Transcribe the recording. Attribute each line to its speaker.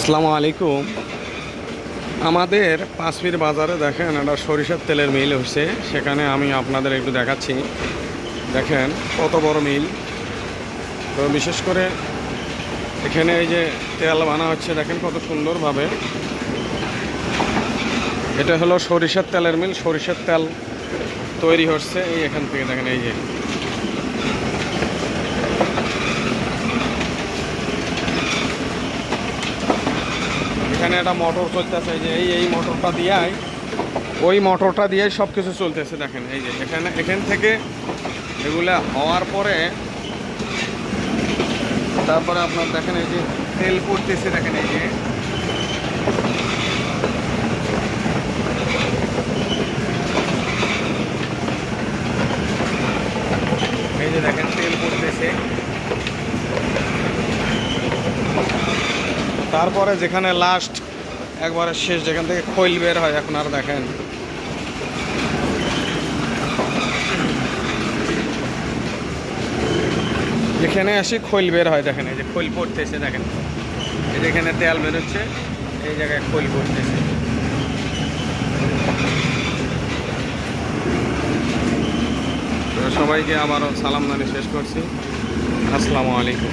Speaker 1: আসসালামু আলাইকুম। আমাদের পাঁচমির বাজারে দেখেন একটা সরিষার তেলের মিল হচ্ছে সেখানে আমি আপনাদের একটু দেখাচ্ছি। দেখেন কত বড় মিল। তো বিশেষ করে এখানে এই যে তেল বানা হচ্ছে, দেখেন কত সুন্দরভাবে। এটা হলো সরিষার তেলের মিল। সরিষার তেল তৈরি হচ্ছে এই এখান থেকে, দেখেন এই যে। এখানে একটা মোটর চলতেছে যে এই এই মোটরটা দিয়াই, ওই মোটরটা দিয়ে সব কিছু চলতেছে দেখেন, এই যে এখানে এখান থেকে এগুলা হওয়ার পরে তারপরে আপনার দেখেন এই যে তেল পড়তেছে দেখেন, এই যে। এই যে দেখেন তেল পড়তেছে। তারপরে যেখানে লাস্ট একবারে শেষ, যেখান থেকে খৈল বের হয়, এখন আর দেখেন। এখানে আসি খৈল বের হয়, দেখেন, এই যে খৈল পড়তেছে, দেখেন। এই যেখানে তেল বেরোচ্ছে, এই জায়গায় খৈল পড়তেছে। সবাইকে আবারও সালাম জানিয়ে শেষ করছি। আসসালামু আলাইকুম।